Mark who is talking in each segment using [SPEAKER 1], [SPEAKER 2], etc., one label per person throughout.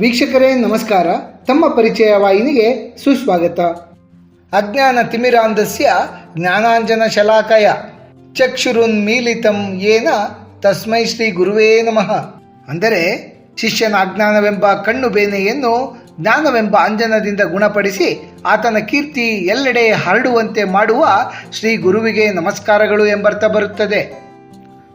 [SPEAKER 1] ವೀಕ್ಷಕರೇ, ನಮಸ್ಕಾರ. ತಮ್ಮ ಪರಿಚಯ ವಾಹಿನಿಗೆ ಸುಸ್ವಾಗತ. ಅಜ್ಞಾನ ತಿಮಿರಾಂಧಸ್ಯ ಜ್ಞಾನಾಂಜನ ಶಲಾಕಯ. ಚಕ್ಷುರುನ್ಮೀಲಿತಂ ಏನ ತಸ್ಮೈ ಶ್ರೀ ಗುರುವೇ ನಮಃ. ಅಂದರೆ, ಶಿಷ್ಯನ ಅಜ್ಞಾನವೆಂಬ ಕಣ್ಣು ಬೇನೆಯನ್ನು ಜ್ಞಾನವೆಂಬ ಅಂಜನದಿಂದ ಗುಣಪಡಿಸಿ ಆತನ ಕೀರ್ತಿ ಎಲ್ಲೆಡೆ ಹರಡುವಂತೆ ಮಾಡುವ ಶ್ರೀ ಗುರುವಿಗೆ ನಮಸ್ಕಾರಗಳು ಎಂಬರ್ಥ ಬರುತ್ತದೆ.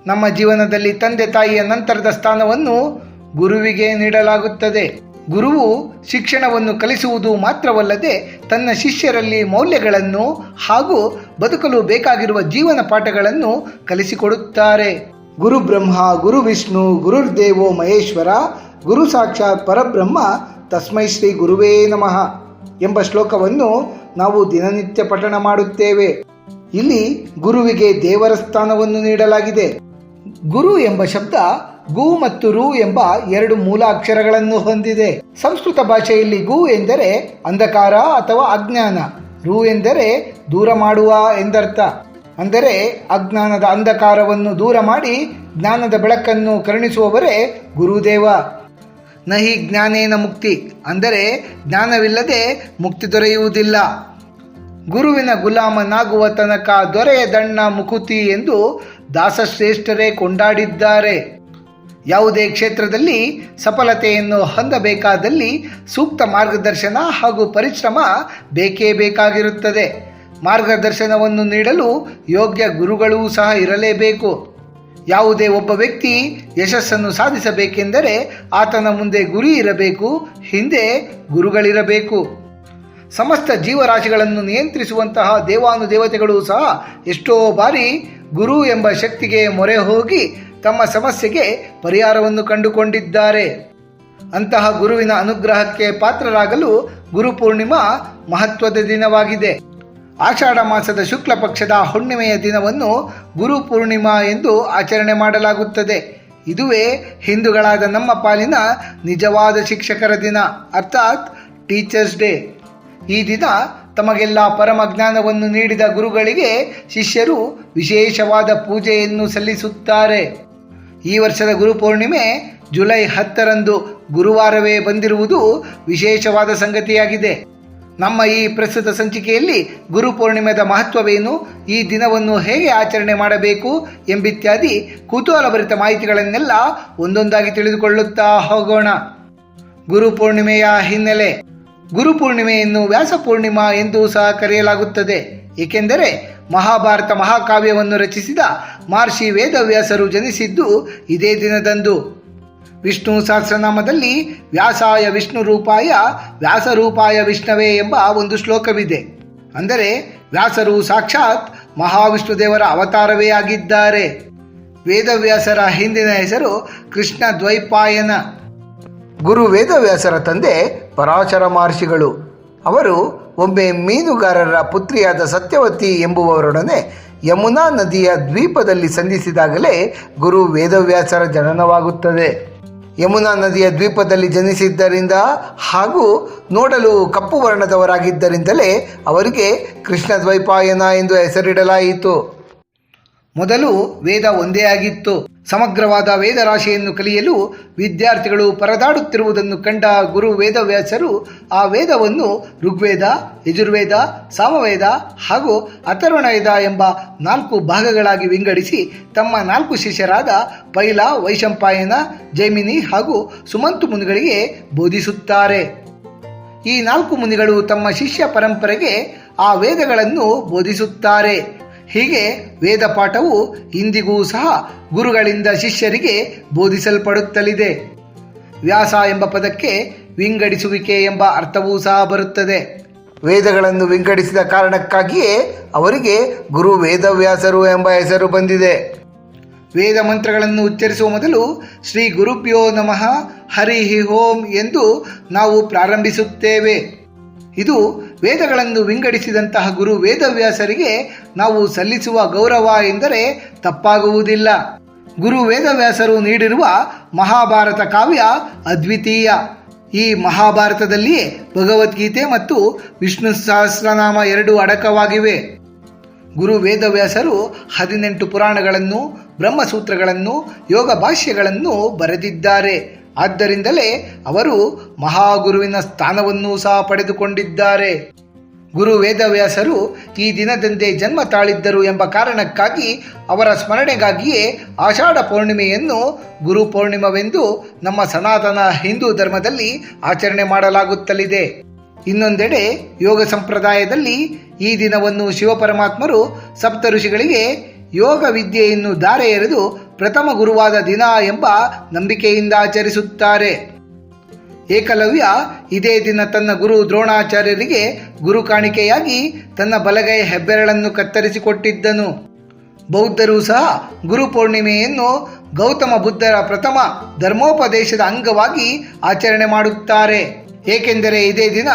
[SPEAKER 1] ನಮ್ಮ ಜೀವನದಲ್ಲಿ ತಂದೆ ತಾಯಿಯ ನಂತರದ ಸ್ಥಾನವನ್ನು ಗುರುವಿಗೆ ನೀಡಲಾಗುತ್ತದೆ. ಗುರುವು ಶಿಕ್ಷಣವನ್ನು ಕಲಿಸುವುದು ಮಾತ್ರವಲ್ಲದೆ ತನ್ನ ಶಿಷ್ಯರಲ್ಲಿ ಮೌಲ್ಯಗಳನ್ನು ಹಾಗೂ ಬದುಕಲು ಬೇಕಾಗಿರುವ ಜೀವನ ಪಾಠಗಳನ್ನು ಕಲಿಸಿಕೊಡುತ್ತಾರೆ. ಗುರು ಬ್ರಹ್ಮ, ಗುರು ವಿಷ್ಣು, ಗುರುರ್ದೇವೋ ಮಹೇಶ್ವರ, ಗುರು ಸಾಕ್ಷಾತ್ ಪರಬ್ರಹ್ಮ, ತಸ್ಮೈ ಶ್ರೀ ಗುರುವೇ ನಮಃ ಎಂಬ ಶ್ಲೋಕವನ್ನು ನಾವು ದಿನನಿತ್ಯ ಪಠಣ ಮಾಡುತ್ತೇವೆ. ಇಲ್ಲಿ ಗುರುವಿಗೆ ದೇವರ ಸ್ಥಾನವನ್ನು ನೀಡಲಾಗಿದೆ. ಗುರು ಎಂಬ ಶಬ್ದ ಗು ಮತ್ತು ರು ಎಂಬ ಎರಡು ಮೂಲ ಅಕ್ಷರಗಳನ್ನು ಹೊಂದಿದೆ. ಸಂಸ್ಕೃತ ಭಾಷೆಯಲ್ಲಿ ಗು ಎಂದರೆ ಅಂಧಕಾರ ಅಥವಾ ಅಜ್ಞಾನ. ರು ಎಂದರೆ ದೂರ ಮಾಡುವ ಎಂದರ್ಥ. ಅಂದರೆ ಅಜ್ಞಾನದ ಅಂಧಕಾರವನ್ನು ದೂರ ಮಾಡಿ ಜ್ಞಾನದ ಬೆಳಕನ್ನು ಕರುಣಿಸುವವರೇ ಗುರುದೇವ. ನಹಿ ಜ್ಞಾನೇನ ಮುಕ್ತಿ. ಅಂದರೆ ಜ್ಞಾನವಿಲ್ಲದೆ ಮುಕ್ತಿ ದೊರೆಯುವುದಿಲ್ಲ. ಗುರುವಿನ ಗುಲಾಮನಾಗುವ ತನಕ ದೊರೆಯದಣ್ಣ ಮುಕುತಿ ಎಂದು ದಾಸಶ್ರೇಷ್ಠರೇ ಕೊಂಡಾಡಿದ್ದಾರೆ. ಯಾವುದೇ ಕ್ಷೇತ್ರದಲ್ಲಿ ಸಫಲತೆಯನ್ನು ಹೊಂದಬೇಕಾದಲ್ಲಿ ಸೂಕ್ತ ಮಾರ್ಗದರ್ಶನ ಹಾಗೂ ಪರಿಶ್ರಮ ಬೇಕೇ ಬೇಕಾಗಿರುತ್ತದೆ. ಮಾರ್ಗದರ್ಶನವನ್ನು ನೀಡಲು ಯೋಗ್ಯ ಗುರುಗಳೂ ಸಹ ಇರಲೇಬೇಕು. ಯಾವುದೇ ಒಬ್ಬ ವ್ಯಕ್ತಿ ಯಶಸ್ಸನ್ನು ಸಾಧಿಸಬೇಕೆಂದರೆ ಆತನ ಮುಂದೆ ಗುರಿ ಇರಬೇಕು, ಹಿಂದೆ ಗುರುಗಳಿರಬೇಕು. ಸಮಸ್ತ ಜೀವರಾಶಿಗಳನ್ನು ನಿಯಂತ್ರಿಸುವಂತಹ ದೇವಾನುದೇವತೆಗಳು ಸಹ ಎಷ್ಟೋ ಬಾರಿ ಗುರು ಎಂಬ ಶಕ್ತಿಗೆ ಮೊರೆ ಹೋಗಿ ತಮ್ಮ ಸಮಸ್ಯೆಗೆ ಪರಿಹಾರವನ್ನು ಕಂಡುಕೊಂಡಿದ್ದಾರೆ. ಅಂತಹ ಗುರುವಿನ ಅನುಗ್ರಹಕ್ಕೆ ಪಾತ್ರರಾಗಲು ಗುರು ಪೂರ್ಣಿಮಾ ಮಹತ್ವದ ದಿನವಾಗಿದೆ. ಆಷಾಢ ಮಾಸದ ಶುಕ್ಲ ಪಕ್ಷದ ಹುಣ್ಣಿಮೆಯ ದಿನವನ್ನು ಗುರು ಪೂರ್ಣಿಮಾ ಎಂದು ಆಚರಣೆ ಮಾಡಲಾಗುತ್ತದೆ. ಇದುವೇ ಹಿಂದೂಗಳಾದ ನಮ್ಮ ಪಾಲಿನ ನಿಜವಾದ ಶಿಕ್ಷಕರ ದಿನ, ಅರ್ಥಾತ್ ಟೀಚರ್ಸ್ ಡೇ. ಈ ದಿನ ತಮಗೆಲ್ಲ ಪರಮ ಜ್ಞಾನವನ್ನು ನೀಡಿದ ಗುರುಗಳಿಗೆ ಶಿಷ್ಯರು ವಿಶೇಷವಾದ ಪೂಜೆಯನ್ನು ಸಲ್ಲಿಸುತ್ತಾರೆ. ಈ ವರ್ಷದ ಗುರು ಪೂರ್ಣಿಮೆ ಜುಲೈ ಹತ್ತರಂದು ಗುರುವಾರವೇ ಬಂದಿರುವುದು ವಿಶೇಷವಾದ ಸಂಗತಿಯಾಗಿದೆ. ನಮ್ಮ ಈ ಪ್ರಸ್ತುತ ಸಂಚಿಕೆಯಲ್ಲಿ ಗುರು ಪೂರ್ಣಿಮೆದ ಮಹತ್ವವೇನು, ಈ ದಿನವನ್ನು ಹೇಗೆ ಆಚರಣೆ ಮಾಡಬೇಕು ಎಂಬಿತ್ಯಾದಿ ಕುತೂಹಲಭರಿತ ಮಾಹಿತಿಗಳನ್ನೆಲ್ಲ ಒಂದೊಂದಾಗಿ ತಿಳಿದುಕೊಳ್ಳುತ್ತಾ ಹೋಗೋಣ. ಗುರು ಪೂರ್ಣಿಮೆಯ ಹಿನ್ನೆಲೆ, ಗುರು ಪೂರ್ಣಿಮೆಯನ್ನು ವ್ಯಾಸ ಪೂರ್ಣಿಮಾ ಎಂದು ಸಹ ಕರೆಯಲಾಗುತ್ತದೆ. ಏಕೆಂದರೆ ಮಹಾಭಾರತ ಮಹಾಕಾವ್ಯವನ್ನು ರಚಿಸಿದ ಮಹರ್ಷಿ ವೇದವ್ಯಾಸರು ಜನಿಸಿದ್ದು ಇದೇ ದಿನದಂದು. ವಿಷ್ಣು ಸಹಸ್ರನಾಮದಲ್ಲಿ ವ್ಯಾಸಾಯ ವಿಷ್ಣು ರೂಪಾಯ ವ್ಯಾಸರೂಪಾಯ ವಿಷ್ಣವೇ ಎಂಬ ಒಂದು ಶ್ಲೋಕವಿದೆ. ಅಂದರೆ ವ್ಯಾಸರು ಸಾಕ್ಷಾತ್ ಮಹಾವಿಷ್ಣು ದೇವರ ಅವತಾರವೇ ಆಗಿದ್ದಾರೆ. ವೇದವ್ಯಾಸರ ಹಿಂದಿನ ಹೆಸರು ಕೃಷ್ಣ ದ್ವೈಪಾಯನ. ಗುರು ವೇದವ್ಯಾಸರ ತಂದೆ ಪರಾಚರ ಮಹರ್ಷಿಗಳು. ಅವರು ಒಮ್ಮೆ ಮೀನುಗಾರರ ಪುತ್ರಿಯಾದ ಸತ್ಯವತಿ ಎಂಬುವವರೊಡನೆ ಯಮುನಾ ನದಿಯ ದ್ವೀಪದಲ್ಲಿ ಸಂಧಿಸಿದಾಗಲೇ ಗುರು ವೇದವ್ಯಾಸರ ಜನನವಾಗುತ್ತದೆ. ಯಮುನಾ ನದಿಯ ದ್ವೀಪದಲ್ಲಿ ಜನಿಸಿದ್ದರಿಂದ ಹಾಗೂ ನೋಡಲು ಕಪ್ಪು ವರ್ಣದವರಾಗಿದ್ದರಿಂದಲೇ ಅವರಿಗೆ ಕೃಷ್ಣ ದ್ವೈಪಾಯನ ಎಂದು ಹೆಸರಿಡಲಾಯಿತು. ಮೊದಲು ವೇದ ಒಂದೇ ಆಗಿತ್ತು. ಸಮಗ್ರವಾದ ವೇದರಾಶಿಯನ್ನು ಕಲಿಯಲು ವಿದ್ಯಾರ್ಥಿಗಳು ಪರದಾಡುತ್ತಿರುವುದನ್ನು ಕಂಡ ಗುರು ವೇದವ್ಯಾಸರು ಆ ವೇದವನ್ನು ಋಗ್ವೇದ, ಯಜುರ್ವೇದ, ಸಾಮವೇದ ಹಾಗೂ ಅಥರ್ವಣವೇದ ಎಂಬ ನಾಲ್ಕು ಭಾಗಗಳಾಗಿ ವಿಂಗಡಿಸಿ ತಮ್ಮ ನಾಲ್ಕು ಶಿಷ್ಯರಾದ ಪೈಲ, ವೈಶಂಪಾಯನ, ಜೈಮಿನಿ ಹಾಗೂ ಸುಮಂತು ಮುನಿಗಳಿಗೆ ಬೋಧಿಸುತ್ತಾರೆ. ಈ ನಾಲ್ಕು ಮುನಿಗಳು ತಮ್ಮ ಶಿಷ್ಯ ಪರಂಪರೆಗೆ ಆ ವೇದಗಳನ್ನು ಬೋಧಿಸುತ್ತಾರೆ. ಹೀಗೆ ವೇದ ಪಾಠವು ಇಂದಿಗೂ ಸಹ ಗುರುಗಳಿಂದ ಶಿಷ್ಯರಿಗೆ ಬೋಧಿಸಲ್ಪಡುತ್ತಲಿದೆ. ವ್ಯಾಸ ಎಂಬ ಪದಕ್ಕೆ ವಿಂಗಡಿಸುವಿಕೆ ಎಂಬ ಅರ್ಥವೂ ಸಹ ಬರುತ್ತದೆ. ವೇದಗಳನ್ನು ವಿಂಗಡಿಸಿದ ಕಾರಣಕ್ಕಾಗಿಯೇ ಅವರಿಗೆ ಗುರು ವೇದವ್ಯಾಸರು ಎಂಬ ಹೆಸರು ಬಂದಿದೆ. ವೇದ ಮಂತ್ರಗಳನ್ನು ಉಚ್ಚರಿಸುವ ಮೊದಲು ಶ್ರೀ ಗುರುಭ್ಯೋ ನಮಃ ಹರಿ ಹೋಂ ಎಂದು ನಾವು ಪ್ರಾರಂಭಿಸುತ್ತೇವೆ. ಇದು ವೇದಗಳನ್ನು ವಿಂಗಡಿಸಿದಂತಹ ಗುರು ವೇದವ್ಯಾಸರಿಗೆ ನಾವು ಸಲ್ಲಿಸುವ ಗೌರವ ಎಂದರೆ ತಪ್ಪಾಗುವುದಿಲ್ಲ. ಗುರು ವೇದವ್ಯಾಸರು ನೀಡಿರುವ ಮಹಾಭಾರತ ಕಾವ್ಯ ಅದ್ವಿತೀಯ. ಈ ಮಹಾಭಾರತದಲ್ಲಿಯೇ ಭಗವದ್ಗೀತೆ ಮತ್ತು ವಿಷ್ಣು ಸಹಸ್ರನಾಮ ಎರಡು ಅಡಕವಾಗಿವೆ. ಗುರು ವೇದವ್ಯಾಸರು ಹದಿನೆಂಟು ಪುರಾಣಗಳನ್ನು, ಬ್ರಹ್ಮಸೂತ್ರಗಳನ್ನು, ಯೋಗ ಭಾಷ್ಯಗಳನ್ನು ಬರೆದಿದ್ದಾರೆ. ಆದ್ದರಿಂದಲೇ ಅವರು ಮಹಾಗುರುವಿನ ಸ್ಥಾನವನ್ನೂ ಸಹ ಪಡೆದುಕೊಂಡಿದ್ದಾರೆ. ಗುರು ವೇದವ್ಯಾಸರು ಈ ದಿನದಂದೇ ಜನ್ಮ ತಾಳಿದ್ದರು ಎಂಬ ಕಾರಣಕ್ಕಾಗಿ ಅವರ ಸ್ಮರಣೆಗಾಗಿಯೇ ಆಷಾಢ ಪೌರ್ಣಿಮೆಯನ್ನು ಗುರು ಪೌರ್ಣಿಮವೆಂದು ನಮ್ಮ ಸನಾತನ ಹಿಂದೂ ಧರ್ಮದಲ್ಲಿ ಆಚರಣೆ ಮಾಡಲಾಗುತ್ತಲಿದೆ. ಇನ್ನೊಂದೆಡೆ ಯೋಗ ಸಂಪ್ರದಾಯದಲ್ಲಿ ಈ ದಿನವನ್ನು ಶಿವಪರಮಾತ್ಮರು ಸಪ್ತ ಋಷಿಗಳಿಗೆ ಯೋಗ ವಿದ್ಯೆಯನ್ನು ಧಾರೆ ಎರೆದು ಪ್ರಥಮ ಗುರುವಾದ ದಿನ ಎಂಬ ನಂಬಿಕೆಯಿಂದ ಆಚರಿಸುತ್ತಾರೆ. ಏಕಲವ್ಯ ಇದೇ ದಿನ ತನ್ನ ಗುರು ದ್ರೋಣಾಚಾರ್ಯರಿಗೆ ಗುರು ಕಾಣಿಕೆಯಾಗಿ ತನ್ನ ಬಲಗೈ ಹೆಬ್ಬೆರಳನ್ನು ಕತ್ತರಿಸಿಕೊಟ್ಟಿದ್ದನು. ಬೌದ್ಧರು ಸಹ ಗುರು ಪೂರ್ಣಿಮೆಯನ್ನು ಗೌತಮ ಬುದ್ಧರ ಪ್ರಥಮ ಧರ್ಮೋಪದೇಶದ ಅಂಗವಾಗಿ ಆಚರಣೆ ಮಾಡುತ್ತಾರೆ. ಏಕೆಂದರೆ ಇದೇ ದಿನ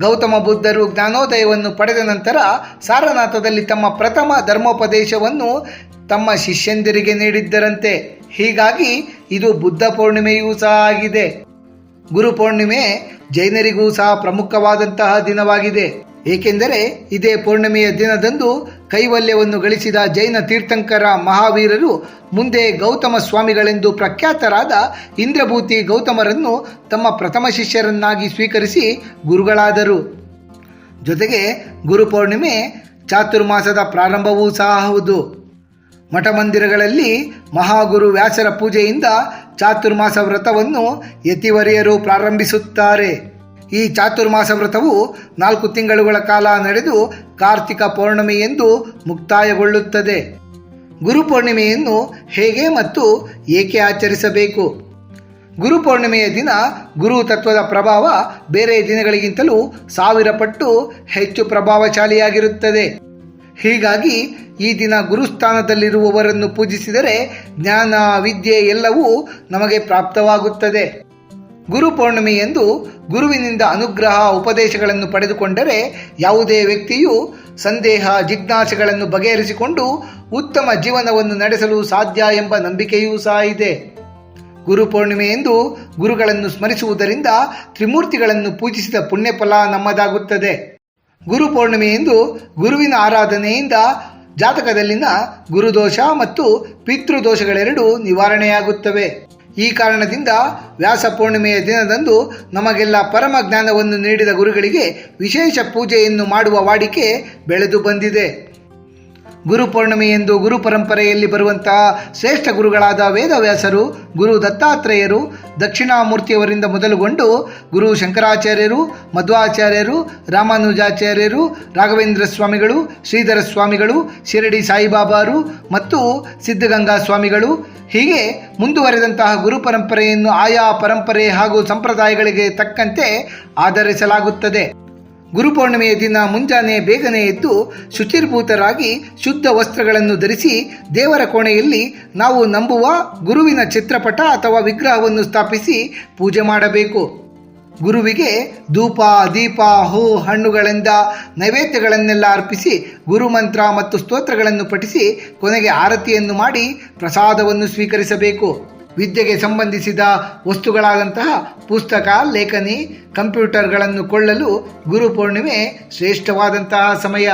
[SPEAKER 1] ಗೌತಮ ಬುದ್ಧರು ಜ್ಞಾನೋದಯವನ್ನು ಪಡೆದ ನಂತರ ಸಾರನಾಥದಲ್ಲಿ ತಮ್ಮ ಪ್ರಥಮ ಧರ್ಮೋಪದೇಶವನ್ನು ತಮ್ಮ ಶಿಷ್ಯಂದಿರಿಗೆ ನೀಡಿದ್ದರಂತೆ. ಹೀಗಾಗಿ ಇದು ಬುದ್ಧ ಪೂರ್ಣಿಮೆಯೂ ಸಹ ಆಗಿದೆ. ಗುರು ಪೂರ್ಣಿಮೆ ಜೈನರಿಗೂ ಸಹ ಪ್ರಮುಖವಾದಂತಹ ದಿನವಾಗಿದೆ. ಏಕೆಂದರೆ ಇದೇ ಪೂರ್ಣಿಮೆಯ ದಿನದಂದು ಕೈವಲ್ಯವನ್ನು ಗಳಿಸಿದ ಜೈನ ತೀರ್ಥಂಕರ ಮಹಾವೀರರು ಮುಂದೆ ಗೌತಮ ಸ್ವಾಮಿಗಳೆಂದು ಪ್ರಖ್ಯಾತರಾದ ಇಂದ್ರಭೂತಿ ಗೌತಮರನ್ನು ತಮ್ಮ ಪ್ರಥಮ ಶಿಷ್ಯರನ್ನಾಗಿ ಸ್ವೀಕರಿಸಿ ಗುರುಗಳಾದರು. ಜೊತೆಗೆ ಗುರು ಪೌರ್ಣಿಮೆ ಚಾತುರ್ಮಾಸದ ಪ್ರಾರಂಭವೂ ಸಹ ಹೌದು. ಮಠ ಮಂದಿರಗಳಲ್ಲಿ ಮಹಾಗುರು ವ್ಯಾಸರ ಪೂಜೆಯಿಂದ ಚಾತುರ್ಮಾಸ ವ್ರತವನ್ನು ಯತಿವರಿಯರು ಪ್ರಾರಂಭಿಸುತ್ತಾರೆ. ಈ ಚಾತುರ್ಮಾಸ ವ್ರತವು ನಾಲ್ಕು ತಿಂಗಳುಗಳ ಕಾಲ ನಡೆದು ಕಾರ್ತಿಕ ಪೌರ್ಣಿಮೆಯೆಂದು ಮುಕ್ತಾಯಗೊಳ್ಳುತ್ತದೆ. ಗುರು ಪೌರ್ಣಿಮೆಯನ್ನು ಹೇಗೆ ಮತ್ತು ಏಕೆ ಆಚರಿಸಬೇಕು? ಗುರು ಪೌರ್ಣಿಮೆಯ ದಿನ ಗುರು ತತ್ವದ ಪ್ರಭಾವ ಬೇರೆ ದಿನಗಳಿಗಿಂತಲೂ ಸಾವಿರ ಪಟ್ಟು ಹೆಚ್ಚು ಪ್ರಭಾವಶಾಲಿಯಾಗಿರುತ್ತದೆ. ಹೀಗಾಗಿ ಈ ದಿನ ಗುರುಸ್ಥಾನದಲ್ಲಿರುವವರನ್ನು ಪೂಜಿಸಿದರೆ ಜ್ಞಾನ, ವಿದ್ಯೆ ಎಲ್ಲವೂ ನಮಗೆ ಪ್ರಾಪ್ತವಾಗುತ್ತದೆ. ಗುರು ಪೌರ್ಣಿಮೆಯಂದು ಗುರುವಿನಿಂದ ಅನುಗ್ರಹ ಉಪದೇಶಗಳನ್ನು ಪಡೆದುಕೊಂಡರೆ ಯಾವುದೇ ವ್ಯಕ್ತಿಯು ಸಂದೇಹ, ಜಿಜ್ಞಾಸೆಗಳನ್ನು ಬಗೆಹರಿಸಿಕೊಂಡು ಉತ್ತಮ ಜೀವನವನ್ನು ನಡೆಸಲು ಸಾಧ್ಯ ಎಂಬ ನಂಬಿಕೆಯೂ ಸಹ ಇದೆ. ಗುರು ಪೌರ್ಣಿಮೆಯಂದು ಗುರುಗಳನ್ನು ಸ್ಮರಿಸುವುದರಿಂದ ತ್ರಿಮೂರ್ತಿಗಳನ್ನು ಪೂಜಿಸಿದ ಪುಣ್ಯಫಲ ನಮ್ಮದಾಗುತ್ತದೆ. ಗುರು ಪೌರ್ಣಿಮೆಯಂದು ಗುರುವಿನ ಆರಾಧನೆಯಿಂದ ಜಾತಕದಲ್ಲಿನ ಗುರುದೋಷ ಮತ್ತು ಪಿತೃದೋಷಗಳೆರಡೂ ನಿವಾರಣೆಯಾಗುತ್ತವೆ. ಈ ಕಾರಣದಿಂದ ವ್ಯಾಸ ಪೂರ್ಣಿಮೆಯ ದಿನದಂದು ನಮಗೆಲ್ಲ ಪರಮ ಜ್ಞಾನವನ್ನು ನೀಡಿದ ಗುರುಗಳಿಗೆ ವಿಶೇಷ ಪೂಜೆಯನ್ನು ಮಾಡುವ ವಾಡಿಕೆ ಬೆಳೆದು ಬಂದಿದೆ. ಗುರು ಎಂದು ಗುರು ಪರಂಪರೆಯಲ್ಲಿ ಬರುವಂತಹ ಶ್ರೇಷ್ಠ ಗುರುಗಳಾದ ವೇದವ್ಯಾಸರು, ಗುರು ದತ್ತಾತ್ರೇಯರು, ದಕ್ಷಿಣಾಮೂರ್ತಿಯವರಿಂದ ಮೊದಲುಗೊಂಡು ಗುರು ಶಂಕರಾಚಾರ್ಯರು, ಮಧ್ವಾಚಾರ್ಯರು, ರಾಮಾನುಜಾಚಾರ್ಯರು, ರಾಘವೇಂದ್ರ ಸ್ವಾಮಿಗಳು, ಶ್ರೀಧರ ಸ್ವಾಮಿಗಳು, ಶಿರಡಿ ಸಾಯಿಬಾಬಾರು ಮತ್ತು ಸಿದ್ಧಗಂಗಾ ಸ್ವಾಮಿಗಳು. ಹೀಗೆ ಮುಂದುವರೆದಂತಹ ಗುರು ಪರಂಪರೆಯನ್ನು ಆಯಾ ಪರಂಪರೆ ಹಾಗೂ ಸಂಪ್ರದಾಯಗಳಿಗೆ ತಕ್ಕಂತೆ ಆಧರಿಸಲಾಗುತ್ತದೆ. ಗುರುಪೌರ್ಣಿಮೆಯ ದಿನ ಮುಂಜಾನೆ ಬೇಗನೆ ಎದ್ದು ಶುಚಿರ್ಭೂತರಾಗಿ ಶುದ್ಧ ವಸ್ತ್ರಗಳನ್ನು ಧರಿಸಿ ದೇವರ ಕೋಣೆಯಲ್ಲಿ ನಾವು ನಂಬುವ ಗುರುವಿನ ಚಿತ್ರಪಟ ಅಥವಾ ವಿಗ್ರಹವನ್ನು ಸ್ಥಾಪಿಸಿ ಪೂಜೆ ಮಾಡಬೇಕು. ಗುರುವಿಗೆ ಧೂಪ, ದೀಪ, ಹೂ, ಹಣ್ಣುಗಳಿಂದ ನೈವೇದ್ಯಗಳನ್ನೆಲ್ಲ ಅರ್ಪಿಸಿ ಗುರುಮಂತ್ರ ಮತ್ತು ಸ್ತೋತ್ರಗಳನ್ನು ಪಠಿಸಿ ಕೊನೆಗೆ ಆರತಿಯನ್ನು ಮಾಡಿ ಪ್ರಸಾದವನ್ನು ಸ್ವೀಕರಿಸಬೇಕು. ವಿದ್ಯೆಗೆ ಸಂಬಂಧಿಸಿದ ವಸ್ತುಗಳಾದಂತಹ ಪುಸ್ತಕ, ಲೇಖನಿ, ಕಂಪ್ಯೂಟರ್ಗಳನ್ನು ಕೊಳ್ಳಲು ಗುರು ಪೂರ್ಣಿಮೆ ಶ್ರೇಷ್ಠವಾದಂತಹ ಸಮಯ.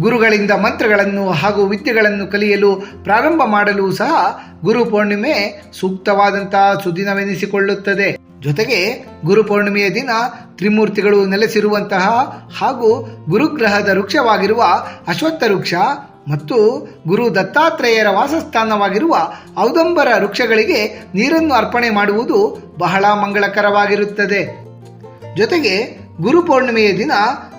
[SPEAKER 1] ಗುರುಗಳಿಂದ ಮಂತ್ರಗಳನ್ನು ಹಾಗೂ ವಿದ್ಯೆಗಳನ್ನು ಕಲಿಯಲು ಪ್ರಾರಂಭ ಮಾಡಲು ಸಹ ಗುರು ಪೂರ್ಣಿಮೆ ಸೂಕ್ತವಾದಂತಹ ಸುದಿನವೆನಿಸಿಕೊಳ್ಳುತ್ತದೆ. ಜೊತೆಗೆ ಗುರು ಪೌರ್ಣಿಮೆಯ ದಿನ ತ್ರಿಮೂರ್ತಿಗಳು ನೆಲೆಸಿರುವಂತಹ ಹಾಗೂ ಗುರುಗ್ರಹದ ವೃಕ್ಷವಾಗಿರುವ ಅಶ್ವತ್ಥ ವೃಕ್ಷ ಮತ್ತು ಗುರು ದತ್ತಾತ್ರೇಯರ ವಾಸಸ್ಥಾನವಾಗಿರುವ ಔದಂಬರ ವೃಕ್ಷಗಳಿಗೆ ನೀರನ್ನು ಅರ್ಪಣೆ ಮಾಡುವುದು ಬಹಳ ಮಂಗಳಕರವಾಗಿರುತ್ತದೆ. ಜೊತೆಗೆ ಗುರು ಪೌರ್ಣಿಮೆಯ ದಿನ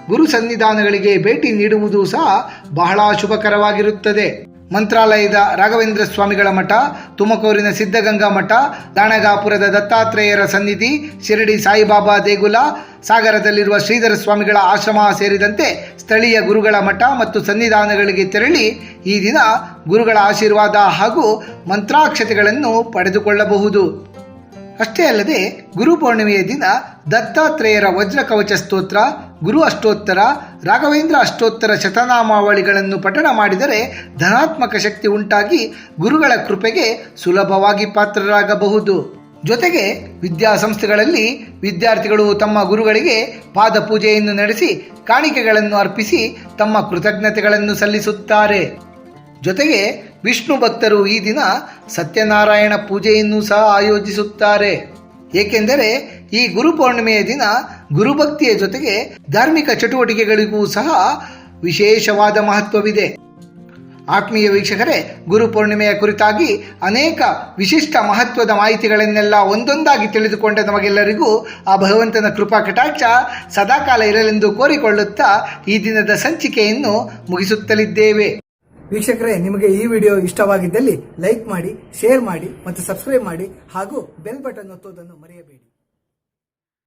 [SPEAKER 1] ಗುರು ಸನ್ನಿಧಾನಗಳಿಗೆ ಭೇಟಿ ನೀಡುವುದು ಸಹ ಬಹಳ ಶುಭಕರವಾಗಿರುತ್ತದೆ. ಮಂತ್ರಾಲಯದ ರಾಘವೇಂದ್ರ ಸ್ವಾಮಿಗಳ ಮಠ, ತುಮಕೂರಿನ ಸಿದ್ಧಗಂಗಾ ಮಠ, ದಾಣಗಾಪುರದ ದತ್ತಾತ್ರೇಯರ ಸನ್ನಿಧಿ, ಶಿರಡಿ ಸಾಯಿಬಾಬಾ ದೇಗುಲ, ಸಾಗರದಲ್ಲಿರುವ ಶ್ರೀಧರ ಸ್ವಾಮಿಗಳ ಆಶ್ರಮ ಸೇರಿದಂತೆ ಸ್ಥಳೀಯ ಗುರುಗಳ ಮಠ ಮತ್ತು ಸನ್ನಿಧಾನಗಳಿಗೆ ತೆರಳಿ ಈ ದಿನ ಗುರುಗಳ ಆಶೀರ್ವಾದ ಹಾಗೂ ಮಂತ್ರಾಕ್ಷತೆಗಳನ್ನು ಪಡೆದುಕೊಳ್ಳಬಹುದು. ಅಷ್ಟೇ ಅಲ್ಲದೆ ಗುರು ಪೌರ್ಣಿಮೆಯ ದಿನ ದತ್ತಾತ್ರೇಯರ ವಜ್ರ ಕವಚ ಸ್ತೋತ್ರ, ಗುರು ಅಷ್ಟೋತ್ತರ, ರಾಘವೇಂದ್ರ ಅಷ್ಟೋತ್ತರ ಶತನಾಮಾವಳಿಗಳನ್ನು ಪಠಣ ಮಾಡಿದರೆ ಧನಾತ್ಮಕ ಶಕ್ತಿ ಉಂಟಾಗಿ ಗುರುಗಳ ಕೃಪೆಗೆ ಸುಲಭವಾಗಿ ಪಾತ್ರರಾಗಬಹುದು. ಜೊತೆಗೆ ವಿದ್ಯಾಸಂಸ್ಥೆಗಳಲ್ಲಿ ವಿದ್ಯಾರ್ಥಿಗಳು ತಮ್ಮ ಗುರುಗಳಿಗೆ ಪಾದ ಪೂಜೆಯನ್ನು ನಡೆಸಿ ಕಾಣಿಕೆಗಳನ್ನು ಅರ್ಪಿಸಿ ತಮ್ಮ ಕೃತಜ್ಞತೆಗಳನ್ನು ಸಲ್ಲಿಸುತ್ತಾರೆ. ಜೊತೆಗೆ ವಿಷ್ಣು ಭಕ್ತರು ಈ ದಿನ ಸತ್ಯನಾರಾಯಣ ಪೂಜೆಯನ್ನು ಸಹ ಆಯೋಜಿಸುತ್ತಾರೆ. ಏಕೆಂದರೆ ಈ ಗುರುಪೌರ್ಣಿಮೆಯ ದಿನ ಗುರುಭಕ್ತಿಯ ಜೊತೆಗೆ ಧಾರ್ಮಿಕ ಚಟುವಟಿಕೆಗಳಿಗೂ ಸಹ ವಿಶೇಷವಾದ ಮಹತ್ವವಿದೆ. ಆತ್ಮೀಯ ವೀಕ್ಷಕರೇ, ಗುರು ಪೂರ್ಣಿಮೆಯ ಕುರಿತಾಗಿ ಅನೇಕ ವಿಶಿಷ್ಟ ಮಹತ್ವದ ಮಾಹಿತಿಗಳನ್ನೆಲ್ಲ ಒಂದೊಂದಾಗಿ ತಿಳಿದುಕೊಂಡ ನಮಗೆಲ್ಲರಿಗೂ ಆ ಭಗವಂತನ ಕೃಪಾ ಕಟಾಕ್ಷ ಸದಾಕಾಲ ಇರಲೆಂದು ಕೋರಿಕೊಳ್ಳುತ್ತಾ ಈ ದಿನದ ಸಂಚಿಕೆಯನ್ನು ಮುಗಿಸುತ್ತಲಿದ್ದೇವೆ.
[SPEAKER 2] ವೀಕ್ಷಕರೇ, ನಿಮಗೆ ಈ ವಿಡಿಯೋ ಇಷ್ಟವಾಗಿದ್ದಲ್ಲಿ ಲೈಕ್ ಮಾಡಿ, ಶೇರ್ ಮಾಡಿ ಮತ್ತು ಸಬ್ಸ್ಕ್ರೈಬ್ ಮಾಡಿ ಹಾಗೂ ಬೆಲ್ ಬಟನ್ ಒತ್ತುವುದನ್ನು ಮರೆಯಬೇಡಿ.